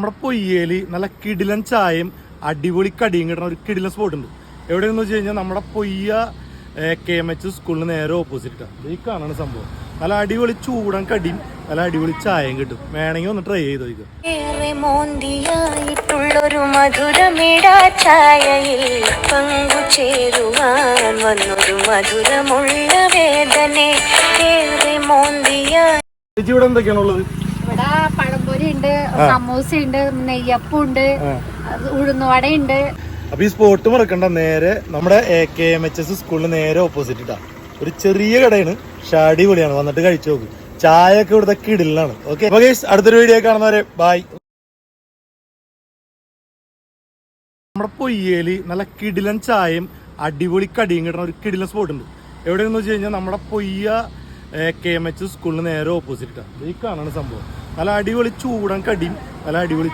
നമ്മുടെ പൊയ്യേലി നല്ല കിടിലൻ ചായയും അടിപൊളി കടിയും കിട്ടുന്ന ഒരു കിടിലൻ സ്പോട്ട് ഉണ്ട്. എവിടെയെന്ന് വെച്ച് കഴിഞ്ഞാൽ നമ്മുടെ പൊയ്യ കെ എം എച്ച് സ്കൂളിന് നേരെ ഓപ്പോസിറ്റാണ് ഈ കാണുന്ന സംഭവം. നല്ല അടിപൊളി ചൂടൻ കടിയും നല്ല അടിപൊളി ചായയും കിട്ടും. വേണമെങ്കിൽ ഒന്ന് ട്രൈ ചെയ്ത് നോക്കുക മോന്തിയായിട്ടുള്ളൊരു മധുരമിടാ ഛായയിൽ പങ്കുചേരുവാൻ വന്നൊരു മധുരമുള്ള വേദനെ. ഏറെ മോന്തിയായി ഇവിടെ എന്തൊക്കെയാണുള്ളത്? ഇവിടെ പഴംപൊരി ഉണ്ട് സമൂസ ഉണ്ട് നെയ്യപ്പം ഉണ്ട് ഉഴുന്നുവട ഉണ്ട്. അപ്പൊ ഈ സ്പോട്ട് മറക്കണ്ട നേരെ നമ്മുടെ A K M H S സ്കൂളിന് നേരെ ഓപ്പോസിറ്റ് ഇട്ടാ. ഒരു ചെറിയ കടയാണ് ഷാടി പൊളിയാണ് വന്നിട്ട് കഴിച്ചു നോക്ക്. ചായ ഒക്കെ ഇവിടുത്തെ കിടിലാണ് ഓക്കെ അടുത്തൊരു വീഡിയോ കാണുന്നവരെ ബൈ നമ്മുടെ പൊയ്യേൽ നല്ല കിടിലൻ ചായയും അടിപൊളി കടിയും കിട്ടുന്ന ഒരു കിടിലൻ സ്പോട്ട് ഉണ്ട്. എവിടെയെന്ന് വെച്ച് കഴിഞ്ഞാൽ നമ്മുടെ പൊയ്യ കെ എം എച്ച് സ്കൂളിന് നേരെ ഓപ്പോസിറ്റാണ് ഈ കാണുന്ന സംഭവം. നല്ല അടിപൊളി ചൂടൻ കടിയും നല്ല അടിപൊളി